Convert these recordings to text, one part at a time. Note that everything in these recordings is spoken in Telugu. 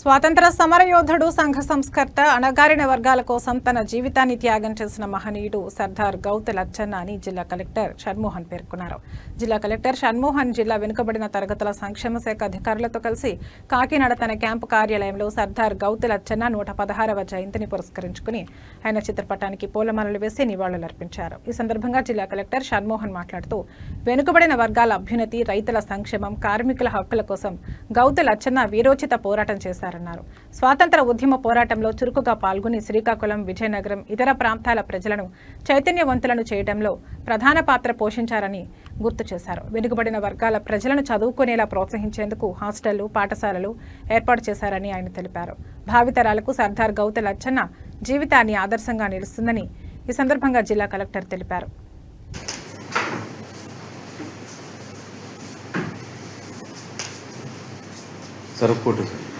స్వాతంత్ర సమరయోధుడు సంఘ సంస్కర్త అణగారిన వర్గాల కోసం తన జీవితాన్ని త్యాగం చేసిన మహనీయుడు సర్దార్ గౌత లచ్చన్న అని జిల్లా కలెక్టర్ షణ్మోహన్ పేర్కొన్నారు. జిల్లా కలెక్టర్ షణ్మోహన్ జిల్లా వెనుకబడిన తరగతుల సంక్షేమ శాఖ అధికారులతో కలిసి కాకినాడ తన క్యాంపు కార్యాలయంలో సర్దార్ గౌత లచ్చన్న నూట పదహారవ జయంతిని పురస్కరించుకుని ఆయన చిత్రపటానికి పూలమాలలు వేసి నివాళులర్పించారు. ఈ సందర్భంగా జిల్లా కలెక్టర్ షణ్మోహన్ మాట్లాడుతూ వెనుకబడిన వర్గాల అభ్యున్నతి రైతుల సంక్షేమం కార్మికుల హక్కుల కోసం గౌత లచ్చన్న వీరోచిత పోరాటం చేశారు. చేస్తారన్నారు. స్వాతంత్ర ఉద్యమ పోరాటంలో చురుకుగా పాల్గొని శ్రీకాకుళం విజయనగరం ఇతర ప్రాంతాల ప్రజలను చైతన్యవంతులను చేయడంలో ప్రధాన పాత్ర పోషించారని గుర్తు చేశారు. వెనుకబడిన వర్గాల ప్రజలను చదువుకునేలా ప్రోత్సహించేందుకు హాస్టళ్ళు పాఠశాలలు ఏర్పాటు చేశారని ఆయన తెలిపారు. భావితరాలకు సర్దార్ గౌత లచ్చన్న జీవితాన్ని ఆదర్శంగా నిలుస్తుందని ఈ సందర్భంగా జిల్లా కలెక్టర్ తెలిపారు. సార్.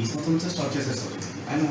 ఈ సంవత్సరం స్టార్ట్ చేసేస్తారు ఆయన